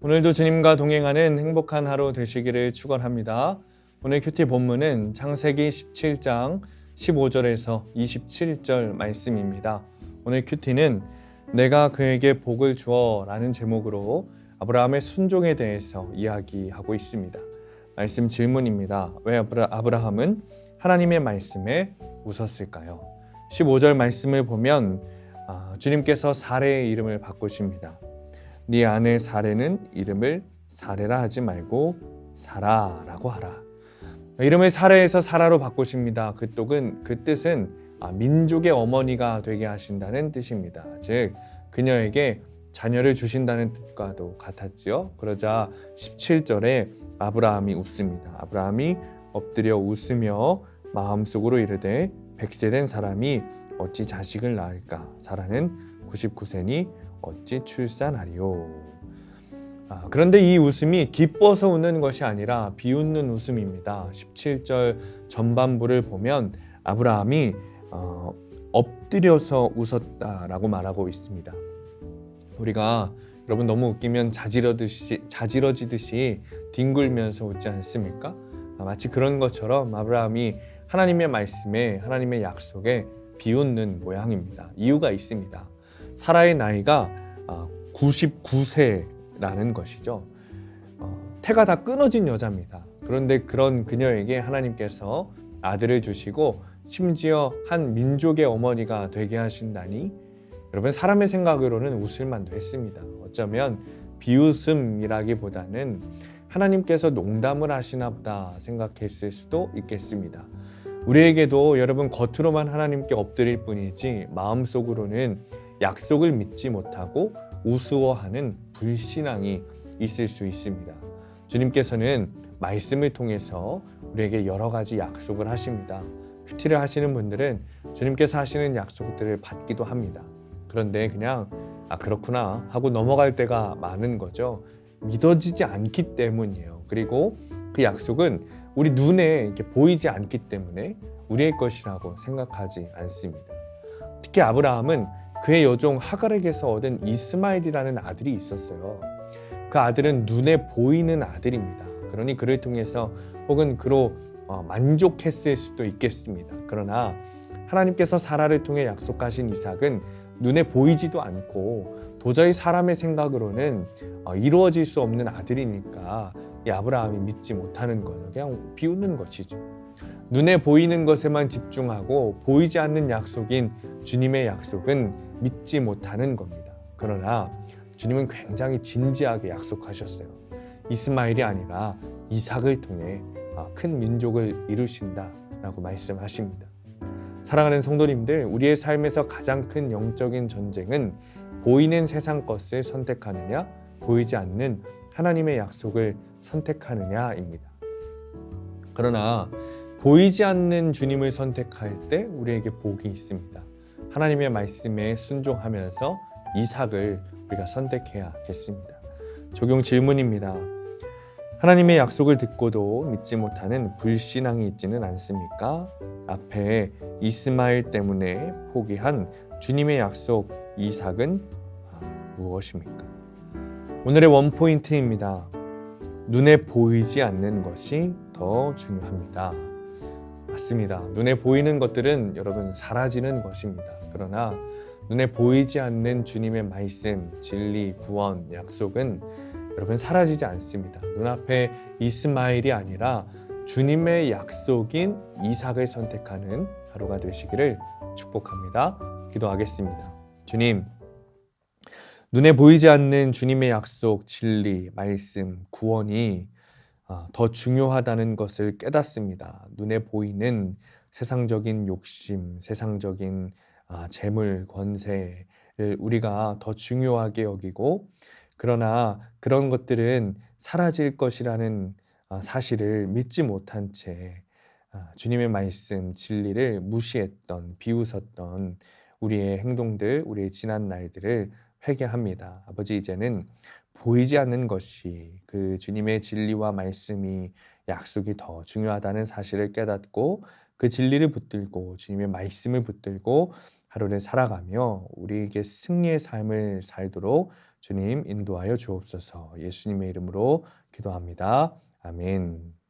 오늘도 주님과 동행하는 행복한 하루 되시기를 축원합니다. 오늘 큐티 본문은 창세기 17장 15절에서 27절 말씀입니다. 오늘 큐티는 내가 그에게 복을 주어라는 제목으로 아브라함의 순종에 대해서 이야기하고 있습니다. 말씀 질문입니다. 왜 아브라, 아브라함은 하나님의 말씀에 웃었을까요? 15절 말씀을 보면 아, 주님께서 사례의 이름을 바꾸십니다. 네 아내 사례는 이름을 사례라 하지 말고 사라라고 하라. 이름을 사례에서 사라로 바꾸십니다. 그 뜻은 그 뜻은 아, 민족의 어머니가 되게 하신다는 뜻입니다. 즉 그녀에게 자녀를 주신다는 뜻과도 같았지요. 그러자 17절에 아브라함이 웃습니다. 아브라함이 엎드려 웃으며 마음속으로 이르되 백세 된 사람이 어찌 자식을 낳을까? 사라는 99세니 어찌 출산하리요. 아, 그런데 이 웃음이 기뻐서 웃는 것이 아니라 비웃는 웃음입니다. 17절 전반부를 보면 아브라함이 어, 엎드려서 웃었다라고 말하고 있습니다. 우리가 여러분 너무 웃기면 자지러듯이 자지러지듯이 뒹굴면서 웃지 않습니까? 아, 마치 그런 것처럼 아브라함이 하나님의 말씀에 하나님의 약속에 비웃는 모양입니다. 이유가 있습니다. 사라의 나이가 99세라는 것이죠. 어, 태가 다 끊어진 여자입니다. 그런데 그런 그녀에게 하나님께서 아들을 주시고 심지어 한 민족의 어머니가 되게 하신다니 여러분 사람의 생각으로는 웃을 만도 했습니다. 어쩌면 비웃음이라기보다는 하나님께서 농담을 하시나 보다 생각했을 수도 있겠습니다. 우리에게도 여러분 겉으로만 하나님께 엎드릴 뿐이지 마음속으로는 약속을 믿지 못하고 우스워하는 불신앙이 있을 수 있습니다. 주님께서는 말씀을 통해서 우리에게 여러 가지 약속을 하십니다. 큐티를 하시는 분들은 주님께서 하시는 약속들을 받기도 합니다. 그런데 그냥 아 그렇구나 하고 넘어갈 때가 많은 거죠. 믿어지지 않기 때문이에요. 그리고 그 약속은 우리 눈에 이렇게 보이지 않기 때문에 우리의 것이라고 생각하지 않습니다. 특히 아브라함은 그의 여종 하갈에게서 얻은 이스마엘이라는 아들이 있었어요. 그 아들은 눈에 보이는 아들입니다. 그러니 그를 통해서 혹은 그로 어, 만족했을 수도 있겠습니다. 그러나 하나님께서 사라를 통해 약속하신 이삭은 눈에 보이지도 않고 도저히 사람의 생각으로는 어, 이루어질 수 없는 아들이니까 이 아브라함이 믿지 못하는 거예요. 그냥 비웃는 것이죠. 눈에 보이는 것에만 집중하고 보이지 않는 약속인 주님의 약속은 믿지 못하는 겁니다. 그러나 주님은 굉장히 진지하게 약속하셨어요. 이스마엘이 아니라 이삭을 통해 아, 큰 민족을 이루신다라고 말씀하십니다. 사랑하는 성도님들, 우리의 삶에서 가장 큰 영적인 전쟁은 보이는 세상 것을 선택하느냐, 보이지 않는 하나님의 약속을 선택하느냐입니다. 그러나 보이지 않는 주님을 선택할 때 우리에게 복이 있습니다. 하나님의 말씀에 순종하면서 이삭을 우리가 선택해야겠습니다. 적용 질문입니다. 하나님의 약속을 듣고도 믿지 못하는 불신앙이 있지는 않습니까? 앞에 이스마엘 때문에 포기한 주님의 약속 이삭은 아, 무엇입니까? 오늘의 원포인트입니다. 눈에 보이지 않는 것이 더 중요합니다. 맞습니다. 눈에 보이는 것들은 여러분 사라지는 것입니다. 그러나 눈에 보이지 않는 주님의 말씀, 진리, 구원, 약속은 여러분 사라지지 않습니다. 눈앞에 이스마엘이 아니라 주님의 약속인 이삭을 선택하는 하루가 되시기를 축복합니다. 기도하겠습니다. 주님, 눈에 보이지 않는 주님의 약속, 진리, 말씀, 구원이 아, 더 중요하다는 것을 깨닫습니다. 눈에 보이는 세상적인 욕심, 세상적인 아, 재물, 권세를 우리가 더 중요하게 여기고 그러나 그런 것들은 사라질 것이라는 아, 사실을 믿지 못한 채 주님의 말씀, 진리를 무시했던, 비웃었던 우리의 행동들, 우리의 지난 날들을 회개합니다. 아버지 이제는 보이지 않는 것이 그 주님의 진리와 말씀이 약속이 더 중요하다는 사실을 깨닫고 그 진리를 붙들고 주님의 말씀을 붙들고 하루를 살아가며 우리에게 승리의 삶을 살도록 주님 인도하여 주옵소서 예수님의 이름으로 기도합니다. 아멘.